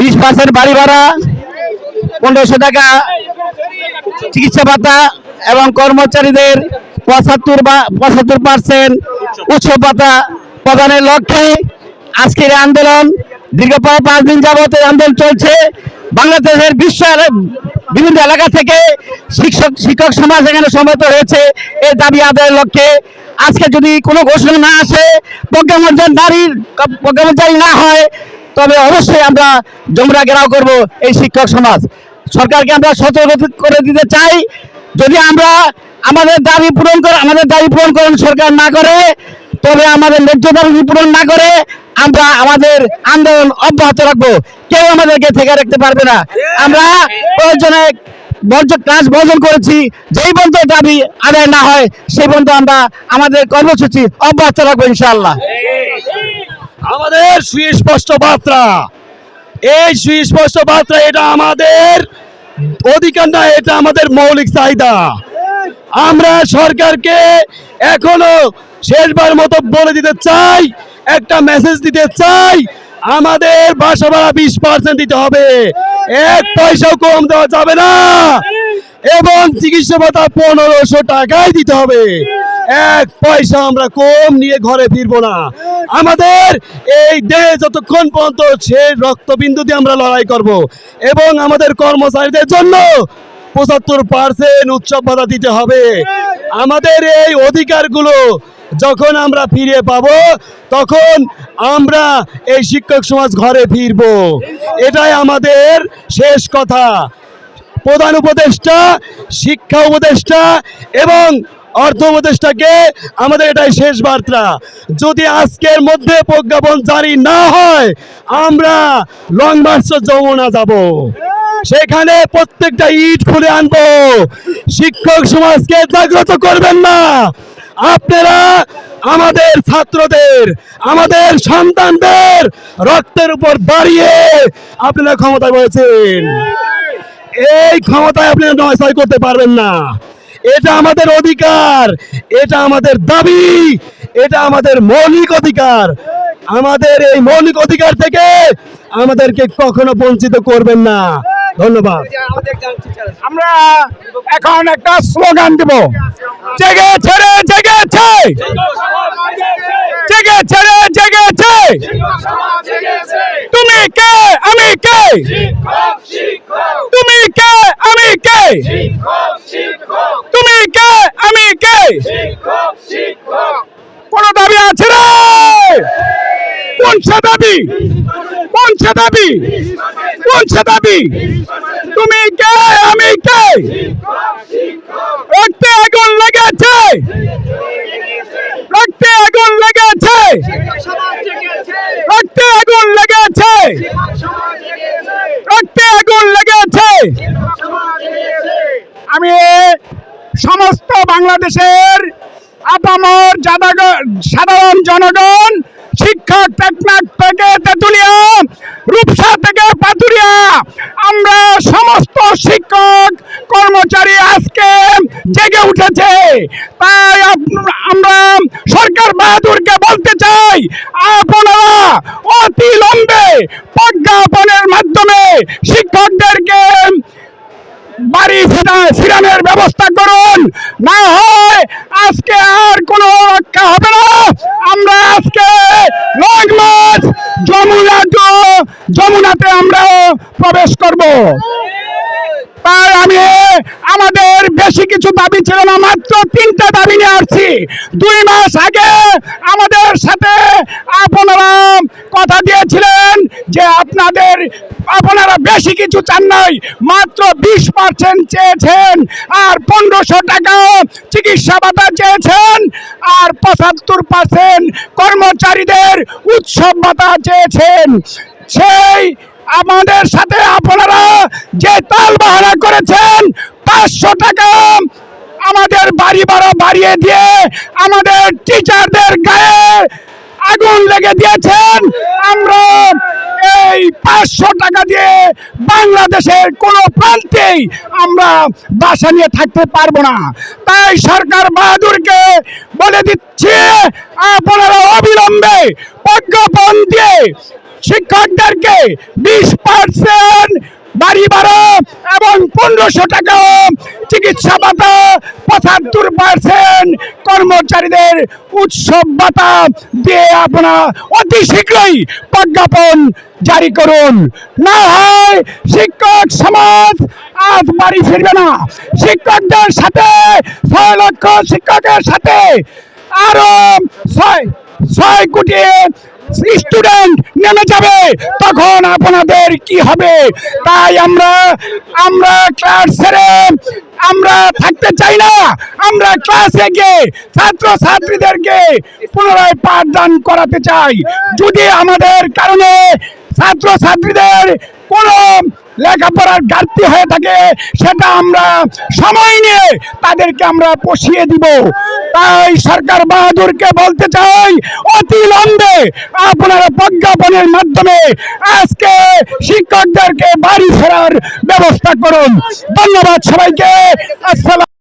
বিশ পার্সেন্ট বাড়ি ভাড়া, পনেরোশো টাকা চিকিৎসা ভাতা এবং কর্মচারীদের পঁচাত্তর বা পঁচাত্তর পার্সেন্ট উৎসব ভাতা প্রদানের লক্ষ্যে আজকের আন্দোলন দীর্ঘ প্রায় পাঁচ দিন যাবত আন্দোলন চলছে। বাংলাদেশের বিশ্বের বিভিন্ন এলাকা থেকে শিক্ষক শিক্ষক সমাজ এখানে সমবেত হয়েছে এই দাবি আদায়ের লক্ষ্যে। আজকে যদি কোনো ঘোষণা না আসে প্রজ্ঞামঞ্জন নারীর প্রজ্ঞামঞ্জারি না হয় তবে অবশ্যই আমরা জমরা ঘেরাও করব এই শিক্ষক সমাজ। সরকারকে আমরা সতর্ক করে দিতে চাই। যদি আমরা আমাদের দাবি পূরণ করে আমাদের দাবি পূরণ করেন সরকার না করে, তবে আমাদের ন্যায্য দাবি পূরণ না করে, আমরা আমাদের আন্দোলন অব্যাহত রাখব। কেউ আমাদেরকে থেকে রাখতে পারবে না। আমরা প্রয়োজনে বর্জ কাজ বর্জন করেছি। যেই পর্যন্ত দাবি আদায় না হয়, সেই পর্যন্ত আমরা আমাদের কর্মসূচি অব্যাহত রাখব ইনশাআল্লাহ। আমাদের সুস্পষ্ট বার্তা। এই সুস্পষ্ট বার্তা এটা আমাদের অধিকার না এটা আমাদের মৌলিক চাহিদা। আমরা সরকারকে এখনও শেষবার মতো বলে দিতে চাই, একটা মেসেজ দিতে চাই, আমাদের বাসা ভাড়া বিশ পার্সেন্ট দিতে হবে। এক পয়সাও কম দেওয়া যাবে না। এবং চিকিৎসা ভাতা পনেরোশো টাকাই দিতে হবে। এক পয়সা আমরা কম নিয়ে ঘরে ফিরবো না। আমাদের এই দেহে যতক্ষণ পর্যন্ত সে রক্তবিন্দু দিয়ে আমরা লড়াই করব এবং আমাদের কর্মচারীদের জন্য পঁচাত্তর পার্সেন্ট উৎসব ভাতা দিতে হবে। আমাদের এই অধিকারগুলো যখন আমরা ফিরে পাবো, তখন আমরা এই শিক্ষক সমাজ ঘরে ফিরবো। এটাই আমাদের শেষ কথা। প্রধান উপদেষ্টা, শিক্ষা উপদেষ্টা এবং অর্থ উপদেষ্টাকে আমাদের এটাই শেষ বার্তা। যদি আজকের মধ্যে প্রজ্ঞাপন জারি না হয়, আমরা লং মার্চ যমুনা যাব। সেখানে প্রত্যেকটা ইট খুলে আনব। শিক্ষক সমাজকে জাগ্রত করবেন না। আপনারা আমাদের ছাত্রদের, আমাদের সন্তানদের রক্তের উপর দাঁড়িয়ে আপনারা ক্ষমতা বলেছেন এই ক্ষমতায় আপনি নয় করতে পারবেন না। এটা আমাদের অধিকার, এটা আমাদের দাবি, এটা আমাদের মৌলিক অধিকার। আমাদের এই মৌলিক অধিকার থেকে আমাদেরকে কখনো বঞ্চিত করবেন না। ধন্যবাদ। আমরা এখন একটা স্লোগান দিব। জেগেছে রে জেগেছে জেগেছে রে জেগেছে তুমি কে, আমি কে? তুমি কে, আমি কে? কোন দাবি আছে রে? কোন সে দাবি? কোন সে দাবি? কোন সে দাবি? তুমি কে? আমি কে? রক্তে আগুন লেগেছে। রক্তে আগুন লেগেছে। রক্তে আগুন লেগেছে। রক্তে আগুন লেগেছে। আমি সমস্ত বাংলাদেশের আপামর সাধারণ জনগণ, শিক্ষক টেকনাক থেকে তেতুলিয়া, রূপসা থেকে পাতুরিয়া। আমরা সমস্ত শিক্ষক কর্মচারী আজকে জেগে উঠেছে। তাই আমরা সরকার বাহাদুরকে বলতে চাই, আপনারা অতি লম্বে প্রজ্ঞাপনের মাধ্যমে শিক্ষকদেরকে বাড়ি ফেরা ফিরানোর ব্যবস্থা করুন। না হয় আজকে আর কোনো রক্ষা হবে না। আমরা আজকে যমুনা যমুনাতে আমরা প্রবেশ করব। তাই আমি আমাদের বেশি কিছু দাবি ছিল না, মাত্র তিনটা দাবি নিয়ে আসছি। দুই মাস আগে আমাদের সাথে আপনারা কথা দিয়েছিলেন। যে আপনাদের, আপনারা বেশি কিছু চান নাই, মাত্র বিশ পার্সেন্ট চেয়েছেন আর পনেরোশো টাকা চিকিৎসা ভাতা চেয়েছেন আর পঁচাত্তর পার্সেন্ট কর্মচারীদের উৎসব ভাতা চেয়েছেন। সেই আমাদের সাথে আপনারা যে তাল বাহানা করেছেন, পাঁচশো টাকা আমাদের বাড়ি ভাড়া বাড়িয়ে দিয়ে আমাদের টিচারদের গায়ে আগুন লেগে দিয়েছেন। আমরা এই পাঁচশো টাকা দিয়ে বাংলাদেশের কোনো প্রান্তেই আমরা বাসা নিয়ে থাকতে পারব না। তাই সরকার বাহাদুরকে বলে দিচ্ছে, আপনারা অবিলম্বে প্রজ্ঞাপন দিয়ে শিক্ষকদেরকে বিশ পার্সেন্ট বাড়ি ভাড়া এবং পনেরোশো টাকা চিকিৎসা ভাতা পঁচাত্তর পার্সেন্ট কর্মচারীদের উৎসব ভাতা দিয়ে আপনারা অতি শীঘ্রই প্রজ্ঞাপন জারি করুন। না হয় শিক্ষক সমাজ আজ বাড়ি ফিরবে না। শিক্ষকদের সাথে ছয় লক্ষ শিক্ষকের সাথে আরও ছয় ছয় কোটি স্টুডেন্ট নেমে যাবে, তখন আপনাদের কি হবে? তাই আমরা আমরা ক্লাস ছেড়ে, আমরা থাকতে চাই না। আমরা ক্লাসে গিয়ে ছাত্র ছাত্রীদেরকে পুনরায় পাঠদান করাতে চাই। যদি আমাদের কারণে ছাত্র ছাত্রীদের কোনো লেখাপড়ার ঘাটতি হয়ে থাকে, সেটা আমরা সময় নিয়ে তাদেরকে আমরা পশিয়ে দিব। তাই সরকার বাহাদুরকে বলতে চাই, অতি লম্বে আপনারা প্রজ্ঞাপনের মাধ্যমে আজকে শিক্ষকদেরকে বাড়ি ফেরার ব্যবস্থা করুন। ধন্যবাদ সবাইকে, আসসালাম।